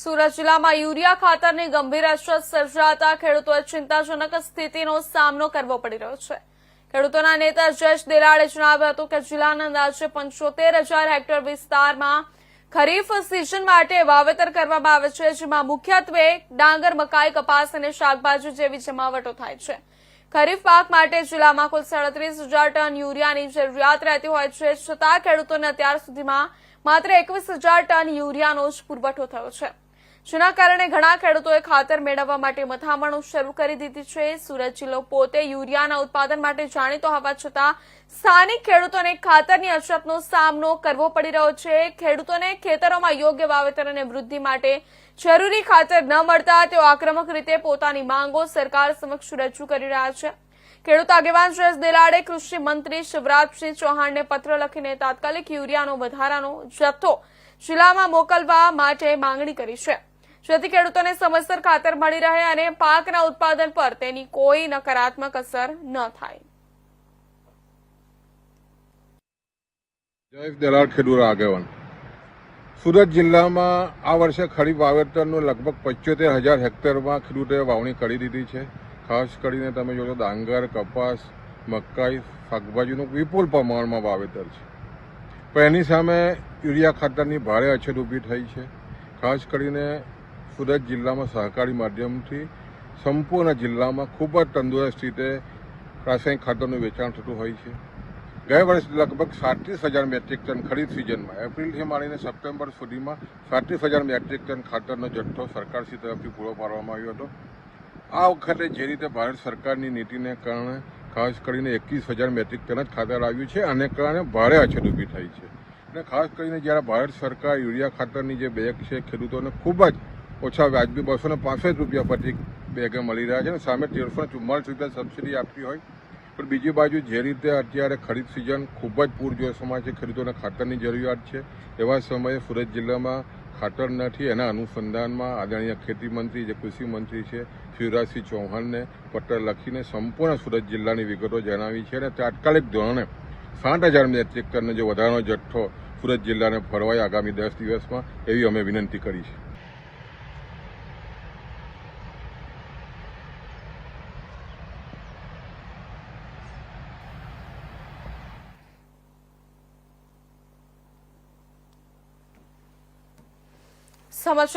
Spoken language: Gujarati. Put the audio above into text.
સુરત જિલ્લામાં યુરિયા ખાતરની ગંભીર અછત સર્જાતા ખેડૂતોએ ચિંતાજનક સ્થિતિનો સામનો કરવો પડી રહ્યો છે. ખેડૂતોના નેતા જયેશ દેલાડે જણાવ્યું હતું કે જિલ્લાના અંદાજે પંચોતેર હજાર હેક્ટર વિસ્તારમાં ખરીફ સિઝન માટે વાવેતર કરવામાં આવે છે, જેમાં મુખ્યત્વે ડાંગર, મકાઈ, કપાસ અને શાકભાજી જેવી જમાવટો થાય છે. ખરીફ પાક માટે જિલ્લામાં કુલ સાડત્રીસ હજાર ટન યુરિયાની જરૂરિયાત રહેતી હોય છે, છતાં ખેડૂતોને અત્યાર સુધીમાં માત્ર એકવીસ હજાર ટન યુરિયાનો જ પુરવઠો થયો છે. જેના કારણે ઘણા ખેડૂતોએ ખાતર મેળવવા માટે મથામણો શરૂ કરી દીધી છે. સુરત જિલ્લો પોતે યુરિયાના ઉત્પાદન માટે જાણીતો હોવા છતાં સ્થાનિક ખેડૂતોને ખાતરની અછતનો સામનો કરવો પડી રહ્યો છે. ખેડૂતોને ખેતરોમાં યોગ્ય વાવેતર અને વૃદ્ધિ માટે જરૂરી ખાતર ન મળતા તેઓ આક્રમક રીતે પોતાની માંગો સરકાર સમક્ષ રજૂ કરી રહ્યા છે. ખેડૂત આગેવાન જયેશ દેલાડે કૃષિ મંત્રી શિવરાજસિંહ ચૌહાણને પત્ર લખીને તાત્કાલિક યુરિયાનો વધારાનો જથ્થો જિલ્લામાં મોકલવા માટે માંગણી કરી છે. જેથી ખેડૂતોને સમયસર ખાતર મળી રહે અને પાકના ઉત્પાદન પર તેની કોઈ નકારાત્મક અસર ન થાય. જયેશ દલાલ ખેડૂત આગેવાન. સુરત જિલ્લામાં આ વર્ષે ખરીફ વાવેતરનું લગભગ પંચોતેર હજાર હેક્ટરમાં ખેડૂતોએ વાવણી કરી દીધી છે. ખાસ કરીને તમે જોશો, ડાંગર, કપાસ, મકાઈ, શાકભાજીનું વિપુલ પ્રમાણમાં વાવેતર છે. પણ એની સામે યુરિયા ખાતરની ભારે અછત ઊભી થઈ છે. ખાસ કરીને સુરત જિલ્લામાં સહકારી માધ્યમથી સંપૂર્ણ જિલ્લામાં ખૂબ જ તંદુરસ્ત રીતે રાસાયણિક ખાતરનું વેચાણ થતું હોય છે. ગયા વર્ષે લગભગ સાડત્રીસ હજાર મેટ્રિક ટન ખરીદ સિઝનમાં, એપ્રિલથી માંડીને સપ્ટેમ્બર સુધીમાં સાડત્રીસ હજાર મેટ્રિક ટન ખાતરનો જથ્થો સરકારશ્રી તરફથી પૂરો પાડવામાં આવ્યો હતો. આ વખતે જે રીતે ભારત સરકારની નીતિને કારણે ખાસ કરીને એકવીસ હજાર મેટ્રિક ટન જ ખાતર આવ્યું છે અને કારણે ભારે અછત ઊભી થઈ છે. અને ખાસ કરીને જ્યારે ભારત સરકાર યુરિયા ખાતરની જે બેગ છે ખેડૂતોને ખૂબ જ ઓછા વ્યાજબી બસો ને પાંસઠ રૂપિયા પ્રતિ બેગે મળી રહ્યા છે અને સામે તેરસો ને ચુમ્માલીસ રૂપિયા સબસિડી આપતી હોય. પણ બીજી બાજુ જે રીતે અત્યારે ખરીદ સિઝન ખૂબ જ પૂરજોશમાં છે ખેડૂતોને ખાતરની જરૂરિયાત છે, એવા સમયે સુરત જિલ્લામાં ખાતર નથી, એના અનુસંધાનમાં આદરણીય ખેતી મંત્રી જે કૃષિ મંત્રી છે, શિવરાજસિંહ ચૌહાણને પત્ર લખીને સંપૂર્ણ સુરત જિલ્લાની વિગતો જણાવી છે અને તાત્કાલિક ધોરણે સાઠ હજાર મેટ્રિક ટનનો જે વધારાનો જથ્થો સુરત જિલ્લાને ફરવાય આગામી દસ દિવસમાં, એવી અમે વિનંતી કરી છે. સમાચાર